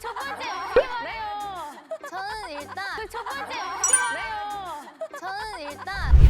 첫 번째 어떻게 말해요? 저는 일단 첫 번째 어떻게 말해요? 저는 일단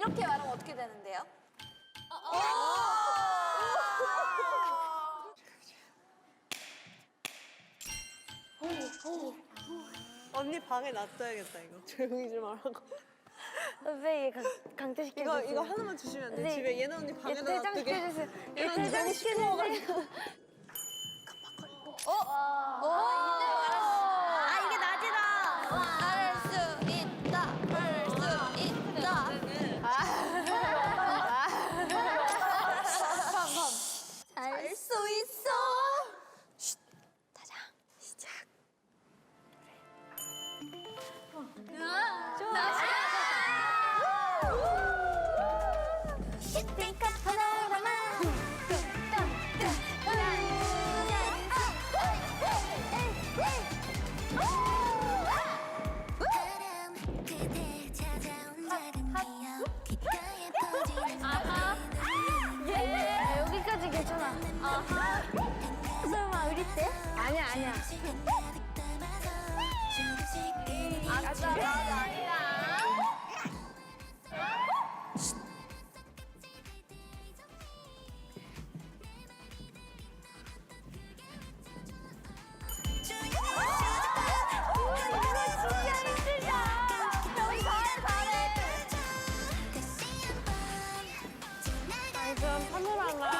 이렇게 말하면 어떻게 되는데요? 어, 어. 언니 방에 놔둬야겠다 이거. 조용히 좀 하라고. 선배 얘 강- 강퇴시켜 이거 이거 하나만 주시면 돼. 네. 집에 얘는 언니 방에 놔 퇴장시켜주세요. 얘 얘는 퇴장시켜주세요. 깜빡거리고 어? 어? 아, 아니야. 아싸, 나 아니야. 좀 카메라가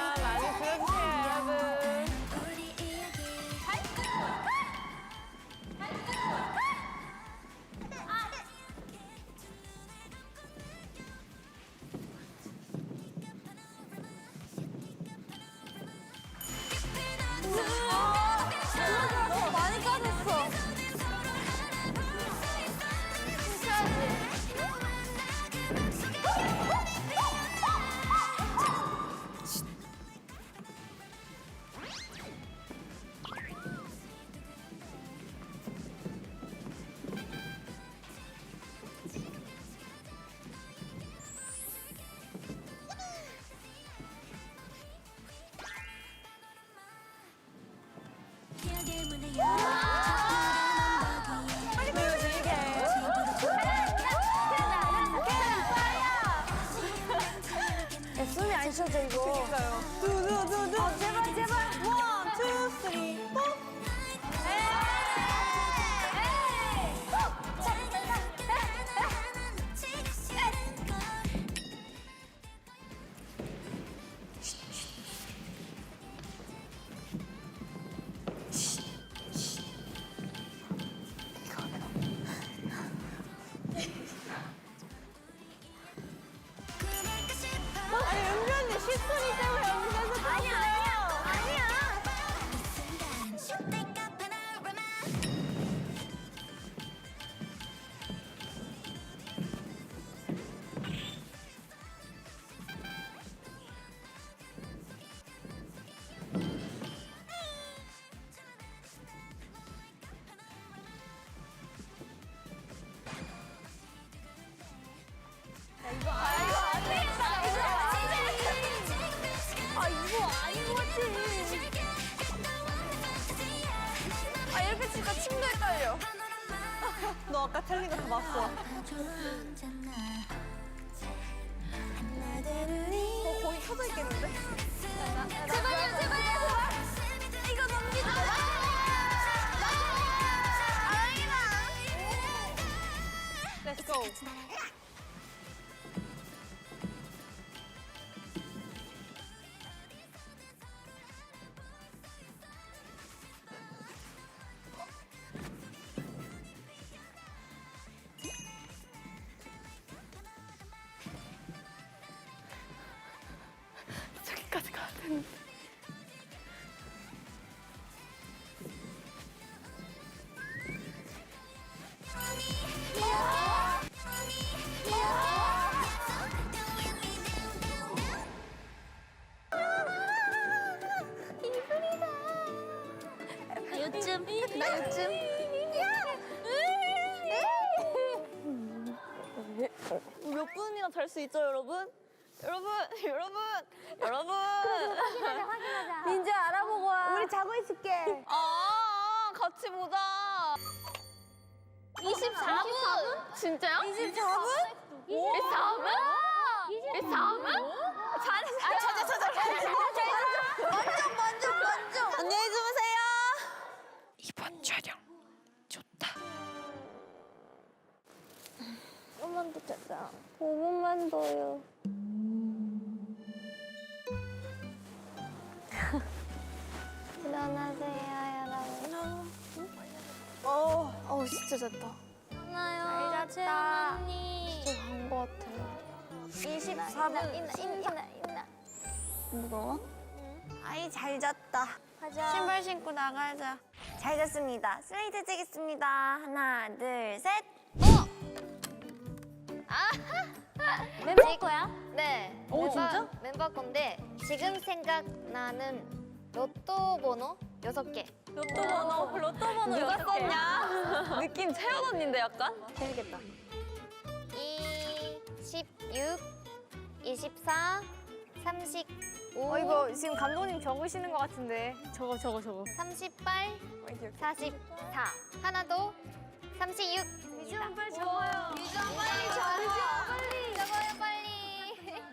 ฉันจะนั่ง 요즘 요즘 몇 분이나 잘 수 있죠 여러분? 여러분, 여러분, 여러분. 민지 알아보고 와. 우리 자고 있을게. 아, 같이 보자. 24분? 진짜요? 24분? 24분? 24분? 진짜 잤다. 잘 잤다. 진짜 잔거 같아 24분. 있나 있나 있나 무거워? 아이 잘 잤다. 가자. 신발 신고 나가자. 잘 잤습니다. 슬레이트 찍겠습니다. 하나 둘 셋. 멤버 거야? 네. 오, 멤버- 진짜? 멤버 건데 지금 생각나는 로또 번호 여섯 개. 로또 번호, 로또 번호 누가 썼냐? 느낌 채연 언니인데 약간? 재밌겠다. 26, 24, 35, 어, 이거 지금 감독님 적으시는 것 같은데. 저거, 저거, 저거. 38, 44. 하나 더 36. 유지원 빨리 적어요. 유정 빨리 적어. 빨리 적어요 빨리.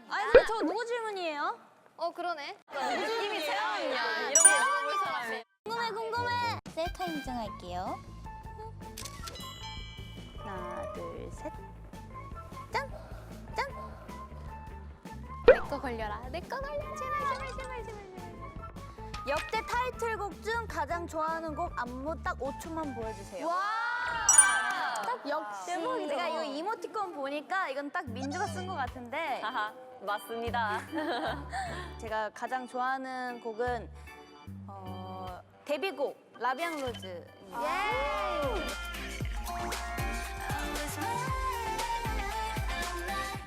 아니, 근데 저 누구 질문이에요? 어 그러네. 느낌이 언니야. 이런 거 물어볼 사람이. 궁금해 궁금해 셀카 인증할게요 하나 둘셋 내거 걸려라. 내 거 걸려. 제발 제발 제발 제발. 역대 타이틀곡 중 가장 좋아하는 곡 안무 딱 5초만 보여주세요 역시 대박이다. 내가 이거 이모티콘 보니까 이건 딱 민주가 쓴 것 같은데 맞습니다. 제가 가장 좋아하는 곡은 어, 데뷔곡 라비앙 로즈입니다.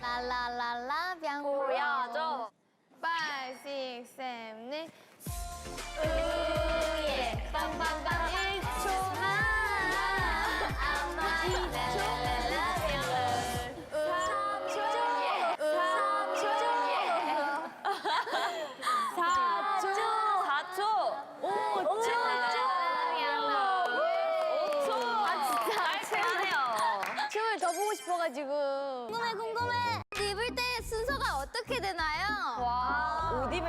라라라라 병 보여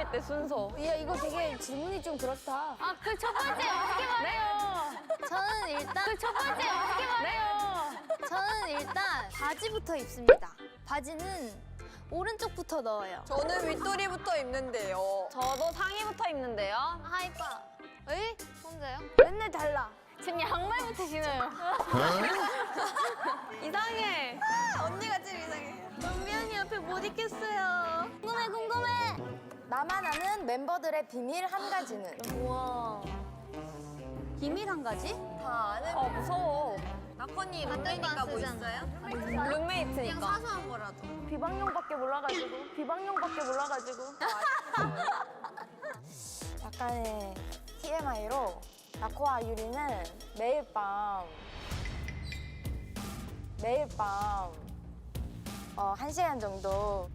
3회 때 순서. 야 이거 되게 질문이 좀 그렇다. 아, 그 첫 번째 어떻게 네. 말해요? 저는 일단 그 첫 번째 어떻게 말해요? 네. 저는 일단 바지부터 입습니다. 바지는 오른쪽부터 넣어요. 저는 윗도리부터 입는데요. 저도 상의부터 입는데요. 아, 하이파. 에이? 혼자요? 맨날 달라. 지금 양말부터 신어요. 어? 이상해. 아, 언니가 제일 이상해. 은미 언니 앞에 못 있겠어요. 궁금해 궁금해. 나만 아는 member들의 비밀 한 가지는. 비밀 한 가지? 다 아는. 어, 무서워. 낙헌이 룸메니까 뭐 있어요? 룸메이트니까. 사소한 거라도. 비방용밖에 몰라가지고. 비방용밖에 몰라가지고. 약간의 TMI로 나코와 유리는 매일 밤 매일 밤 어, 한 시간 정도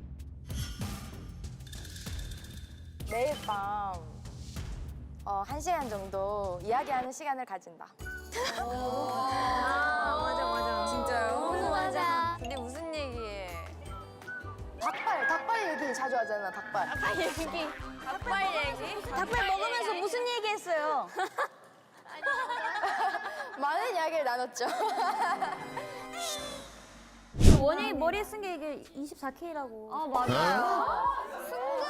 매일 밤 어, 한 시간 정도 이야기하는 시간을 가진다. 맞아, 맞아. 진짜요? 맞아. 근데 무슨 얘기해? 닭발, 닭발 얘기 자주 하잖아, 닭발. 닭발 얘기. 닭발 먹으면서 무슨 얘기 했어요? 많은 이야기를 나눴죠. 원영이 머리에 쓴 게 이게 24K라고. 아, 맞아요.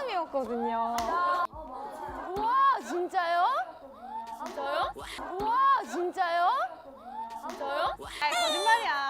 순금이었거든요. 우와, 진짜요? 진짜요? 우와, 진짜요? 아, 거짓말이야.